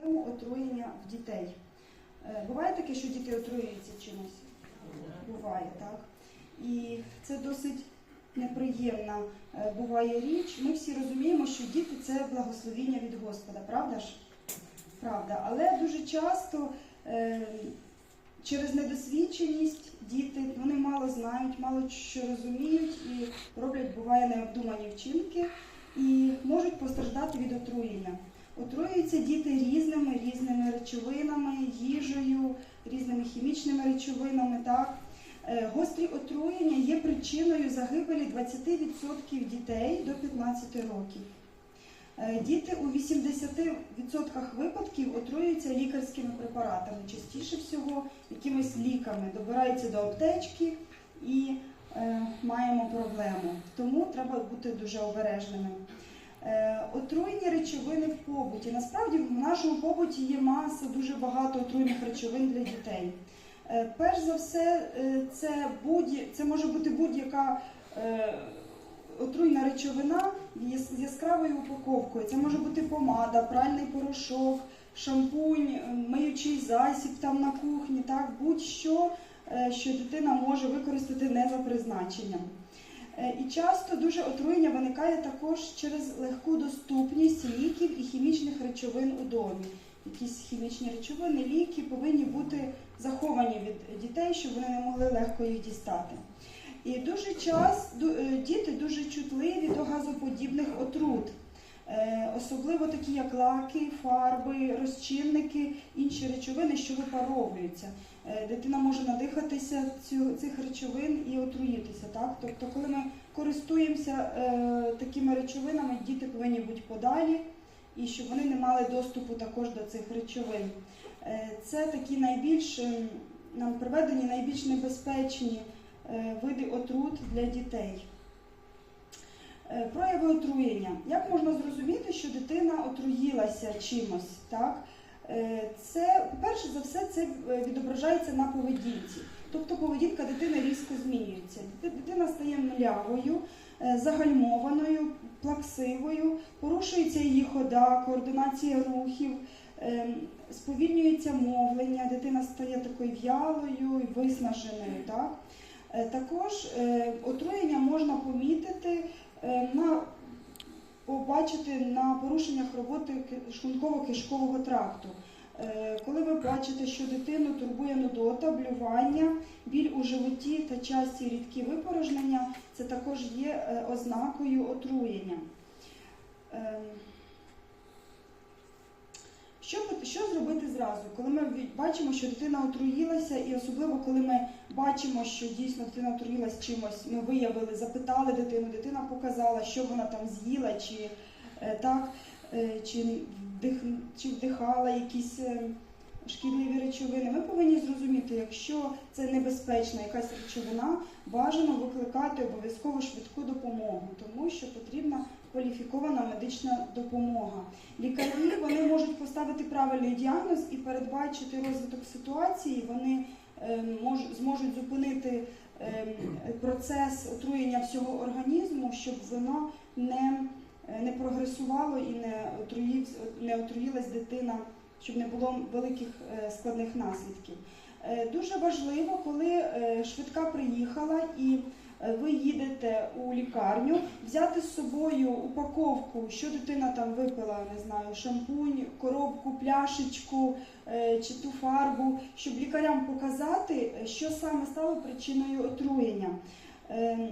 Тему отруєння в дітей. Е, Буває таке, що діти отруюються чимось? Буває, так. І це досить неприємна е, буває річ. Ми всі розуміємо, що діти це благословіння від Господа, правда ж? Правда. Але дуже часто е, через недосвідченість діти вони мало знають, мало що розуміють і роблять, буває, необдумані вчинки і можуть постраждати від отруєння. Отруюються діти різними різними речовинами, їжею, різними хімічними речовинами. Так? Е, Гострі отруєння є причиною загибелі 20% дітей до 15 років. Е, Діти у 80% випадків отруюються лікарськими препаратами, частіше всього якимись ліками, добираються до аптечки і е, маємо проблему. Тому треба бути дуже обережними. Е, Отруйні речовини в побуті. Насправді в нашому побуті є маса, дуже багато отруйних речовин для дітей. Е, Перш за все, е, це, будь, це може бути будь-яка отруйна речовина з яскравою упаковкою. Це може бути помада, пральний порошок, шампунь, миючий засіб там на кухні, так, будь-що, що дитина може використати не за призначенням. Е, І часто дуже отруєння виникає також через легку доступність ліків і хімічних речовин у домі. Якісь хімічні речовини, ліки повинні бути заховані від дітей, щоб вони не могли легко їх дістати. І дуже часто діти дуже чутливі до газоподібних отрут, Е, особливо такі як лаки, фарби, розчинники, інші речовини, що випаровуються. Е, Дитина може надихатися цих речовин і отруїтися. Так? Тобто, коли ми користуємося е, такими речовинами, діти повинні бути подалі і щоб вони не мали доступу також до цих речовин. Е, Це такі найбільш ем, нам приведені найбільш небезпечні е, види отрут для дітей. Е, Прояви отруєння. Як можна зрозуміти, що дитина отруїлася чимось? Так? Е, Це, перше за все, це е, відображається на поведінці. Тобто поведінка дитини різко змінюється. Дитина стає млявою, загальмованою, плаксивою, порушується її хода, координація рухів, сповільнюється мовлення, дитина стає такою в'ялою виснаженою. Так? Також отруєння можна помітити на побачити на порушеннях роботи ки- шлунково-кишкового тракту. Е, Коли ви бачите, що дитину турбує нудота, блювання, біль у животі та часті рідкі випорожнення, це також є е, ознакою отруєння. Що, що зробити зразу, коли ми бачимо, що дитина отруїлася, і особливо коли ми бачимо, що дійсно дитина отруїлась чимось, ми виявили, запитали дитину, дитина показала, що вона там з'їла, чи е, так, е, чи, вдих, чи вдихала якісь е, шкідливі речовини. Ми повинні зрозуміти, якщо це небезпечна якась речовина, бажано викликати обов'язково швидку допомогу, тому що потрібна кваліфікована медична допомога. Лікарі вони можуть поставити правильний діагноз і передбачити розвиток ситуації. Вони е, зможуть зупинити е, процес отруєння всього організму, щоб воно не, не прогресувало і не, отруїв, не отруїлась дитина, щоб не було великих е, складних наслідків. Дуже важливо, коли швидка приїхала і ви їдете у лікарню, взяти з собою упаковку, що дитина там випила, не знаю, шампунь, коробку, пляшечку е, чи ту фарбу, щоб лікарям показати, е, що саме стало причиною отруєння. Е,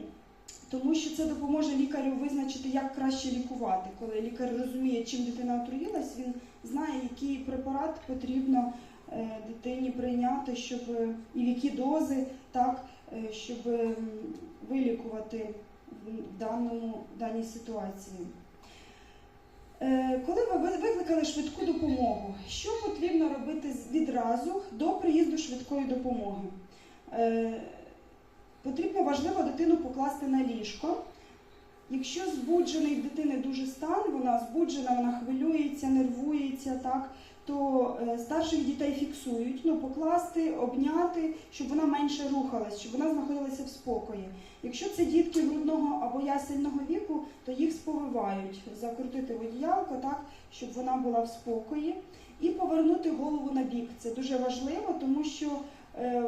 Тому що це допоможе лікарю визначити, як краще лікувати. Коли лікар розуміє, чим дитина отруїлась, він знає, який препарат потрібно е, дитині прийняти, щоб е, і в які дози, так, е, щоб вилікувати в даному даній ситуації. Е, Коли ви ви- викликали швидку допомогу, що потрібно робити відразу до приїзду швидкої допомоги? Е, Потрібно важливо дитину покласти на ліжко. Якщо збуджений дитини дуже стан, вона збуджена, вона хвилюється, нервується, так, то е, старших дітей фіксують, ну, покласти, обняти, щоб вона менше рухалась, щоб вона знаходилася в спокої. Якщо це дітки грудного або ясельного віку, то їх сповивають, закрутити в одіялко, так, щоб вона була в спокої. І повернути голову на бік. Це дуже важливо, тому що е,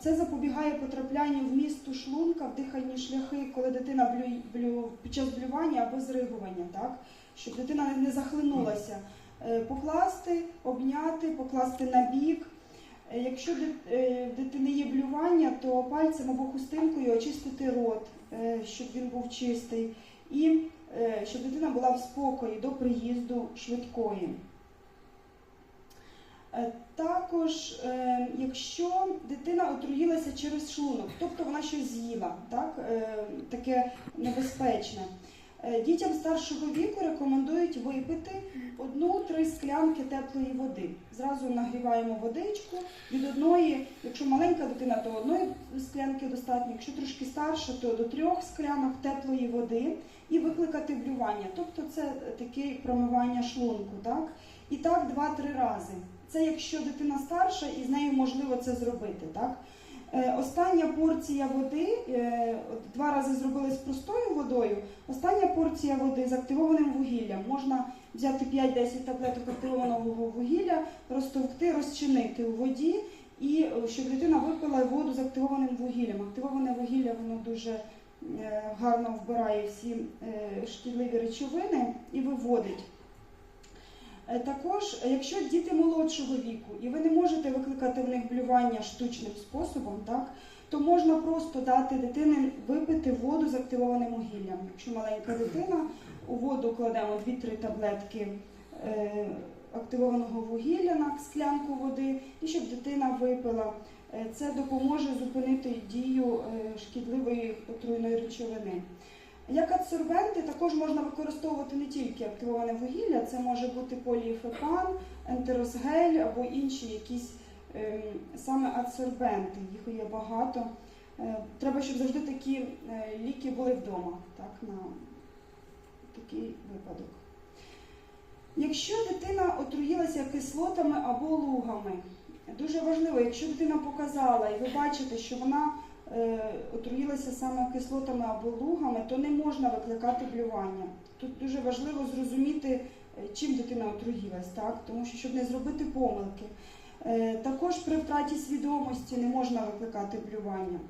це запобігає потраплянню в місту шлунка, в дихальні шляхи, коли дитина блю, блю, під час блювання або зригування, так? щоб дитина не захлинулася. Е, Покласти, обняти, покласти на бік. Е, Якщо е, в дитини є блювання, то пальцем або хустинкою очистити рот, щоб він був чистий, і щоб дитина була в спокої до приїзду швидкої. Також, якщо дитина отруїлася через шлунок, тобто вона щось з'їла, так, таке небезпечне. Е, Дітям старшого віку рекомендують випити одну-три склянки теплої води. Зразу нагріваємо водичку від одної, якщо маленька дитина, то одної склянки достатньо, якщо трошки старша, то до трьох склянок теплої води і викликати блювання. Тобто це таке промивання шлунку. Так? І так два-три рази. Це якщо дитина старша і з нею можливо це зробити. Так? Е, Остання порція води, е, два рази зробили з простою водою. Остання порція води з активованим вугіллям. Можна взяти 5-10 таблеток активованого вугілля, розтовкти, розчинити у воді, і е, щоб дитина випила воду з активованим вугіллям. Активоване вугілля воно дуже гарно вбирає всі шкідливі речовини і виводить. Е, Також, якщо діти молодшого віку і ви не можете викликати в них блювання штучним способом, так, то можна просто дати дитині випити воду з активованим вугіллям. Якщо маленька дитина, у воду кладемо 2-3 таблетки е, активованого вугілля на склянку води, і щоб дитина випила. Е, Це допоможе зупинити дію шкідливої отруйної речовини. Як адсорбенти також можна використовувати не тільки активоване вугілля, це може бути поліфепан, ентеросгель або інші якісь ем, саме адсорбенти. Їх є багато. Е, Треба, щоб завжди такі е, ліки були вдома, так, на такий випадок. Якщо дитина отруїлася кислотами або лугами, дуже важливо, якщо дитина показала і ви бачите, що вона е, отруїлася саме кислотами або лугами, то не можна викликати блювання. Тут дуже важливо зрозуміти, е, чим дитина отруїлась, так? тому що щоб не зробити помилки. Е, Також при втраті свідомості не можна викликати блювання.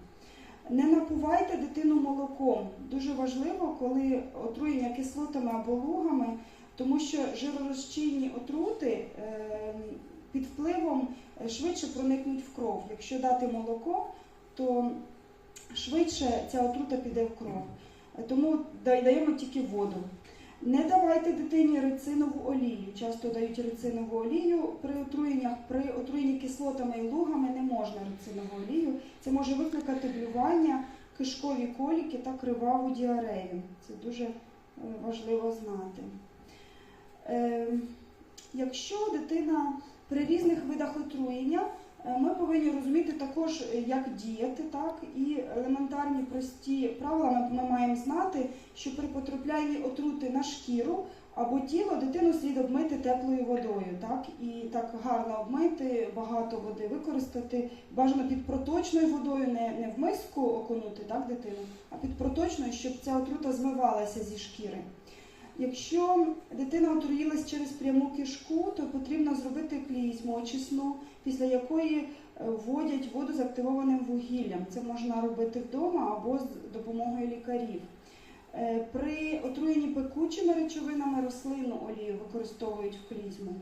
Не напувайте дитину молоком. Дуже важливо, коли отруєння кислотами або лугами, тому що жиророзчинні отрути е, під впливом швидше проникнуть в кров. Якщо дати молоко, то швидше ця отрута піде в кров. Тому даємо тільки воду. Не давайте дитині рицинову олію. Часто дають рицинову олію при отруєннях. При отруєнні кислотами і лугами не можна рицинову олію. Це може викликати блювання, кишкові коліки та криваву діарею. Це дуже е, важливо знати. Е, Якщо дитина при різних видах отруєння, ми повинні розуміти також, е, як діяти, так і елементарні прості правила ми маємо знати, що при потраплянні отрути на шкіру або тіло дитину слід обмити теплою водою, так і так гарно обмити, багато води використати, бажано під проточною водою, не, не в миску окунути так, дитину, а під проточною, щоб ця отрута змивалася зі шкіри. Якщо дитина отруїлась через пряму кишку, то потрібно зробити клізму очисну, після якої е, вводять воду з активованим вугіллям. Це можна робити вдома або з допомогою лікарів. Е, При отруєнні пекучими речовинами рослинну олію використовують в клізму.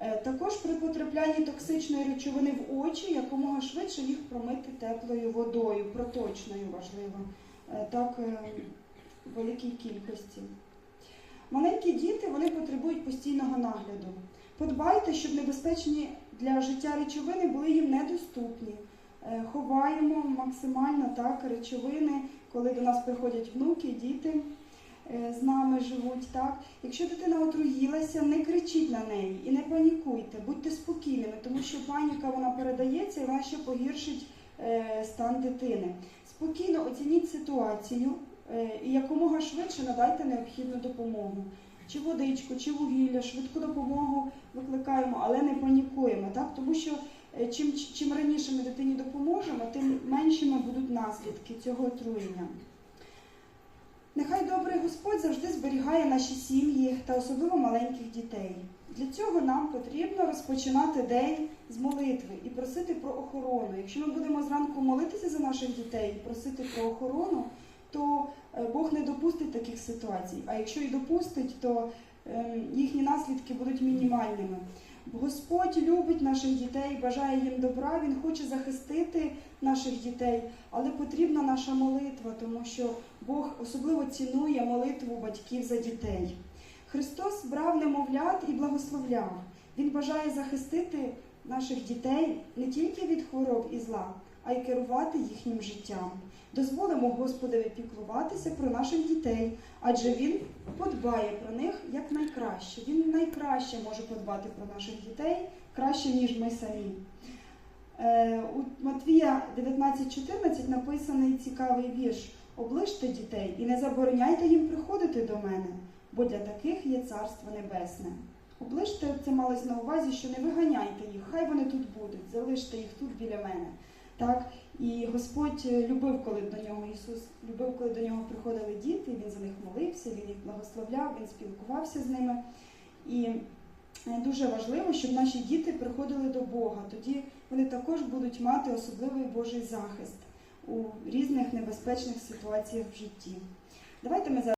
Е, Також при потраплянні токсичної речовини в очі якомога швидше їх промити теплою водою, проточною важливо, так в великій кількості. Маленькі діти вони потребують постійного нагляду. Подбайте, щоб небезпечні для життя речовини були їм недоступні. Е, Ховаємо максимально так речовини, коли до нас приходять внуки, діти е, з нами живуть. Так, якщо дитина отруїлася, не кричіть на неї і не панікуйте, будьте спокійними, тому що паніка вона передається і вона ще погіршить е, стан дитини. Спокійно оцініть ситуацію і якомога швидше надайте необхідну допомогу. Чи водичку, чи вугілля, швидку допомогу викликаємо, але не панікуємо, так? тому що е, чим, чим раніше ми дитині допоможемо, тим меншими будуть наслідки цього отруєння. Нехай добрий Господь завжди зберігає наші сім'ї та особливо маленьких дітей. Для цього нам потрібно розпочинати день з молитви і просити про охорону. Якщо ми будемо зранку молитися за наших дітей і просити про охорону, то е, Бог не допустить таких ситуацій. А якщо і допустить, то ем, їхні наслідки будуть мінімальними. Господь любить наших дітей, бажає їм добра, Він хоче захистити наших дітей, але потрібна наша молитва, тому що Бог особливо цінує молитву батьків за дітей. Христос брав немовлят і благословляв. Він бажає захистити наших дітей не тільки від хвороб і зла, а й керувати їхнім життям. Дозволимо Господові піклуватися про наших дітей, адже Він подбає про них як найкраще. Він найкраще може подбати про наших дітей краще, ніж ми самі. Е, У Матвія 19.14 написаний цікавий вірш: Оближте дітей і не забороняйте їм приходити до мене, бо для таких є царство небесне. Оближте це малось на увазі, що не виганяйте їх, хай вони тут будуть, залиште їх тут біля мене. Так? І Господь е, любив, коли до нього Ісус любив, коли до нього приходили діти, Він за них молився, Він їх благословляв, Він спілкувався з ними. І е, дуже важливо, щоб наші діти приходили до Бога. Тоді вони також будуть мати особливий Божий захист у різних небезпечних ситуаціях в житті. Давайте ми зараз.